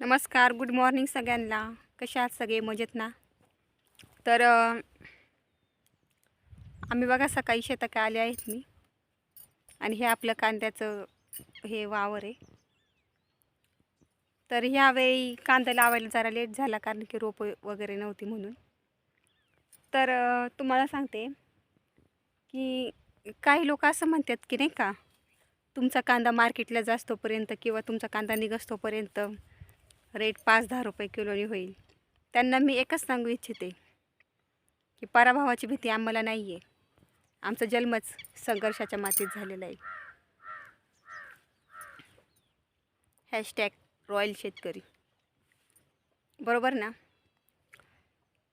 नमस्कार good morning सगळ्यांना. कशा आहात सगळे? मजेत ना? तर आम्ही बघा सकाळी शेतात आले आहेत मी. आणि हे आपलं कांद्याचं हे वावर आहे. तर ह्यावेळी कांदा लावायला जरा लेट झाला कारण की रोपं वगैरे नव्हती म्हणून. तर तुम्हाला सांगते की काही लोक असं म्हणतात की नाही का तुमचा कांदा मार्केटला जास्तोपर्यंत किंवा तुमचा कांदा निघसतोपर्यंत रेट पाच दहा रुपये किलोनी होईल. त्यांना मी एकच सांगू इच्छिते की पराभवाची भीती आम्हाला नाही आहे आमचा जन्मच संघर्षाच्या मातीत झालेला आहे. हॅशटॅग रॉयल शेतकरी. बरोबर ना?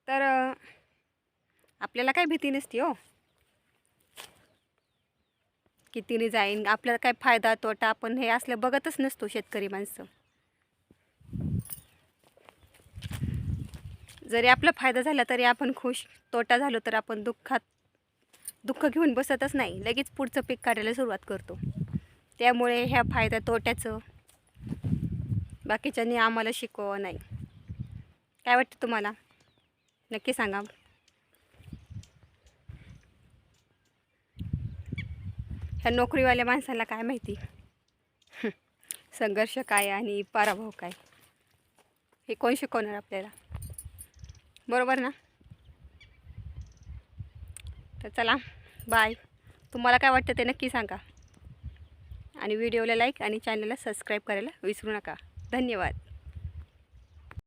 तर आपल्याला काही भीती नसते हो? कितीने जाईन आपल्याला काय फायदा तोटा आपण हे असलं बघतच नसतो शेतकरी माणसं. जरी आपला फायदा झाला तरी आपण खुश तोटा झालो तर आपण दुःखात दुःख घेऊन बसतच नाही. लगेच पुढचं पीक काढायला सुरुवात करतो. त्यामुळे ह्या फायदा तोट्याचं बाकीच्यांनी आम्हाला शिकव नाही. काय वाटतं तुम्हाला? नक्की सांगा. ह्या नोकरीवाल्या माणसाला काय माहिती? संघर्ष काय आणि पराभव काय? हे कोण शिकवणार आपल्याला? बरोबर ना? तर चला बाय तुम्हाला काय वाटतं ते नक्की सांगा. आणि व्हिडिओला लाईक आणि चॅनलला सबस्क्राईब करायला विसरू नका. धन्यवाद.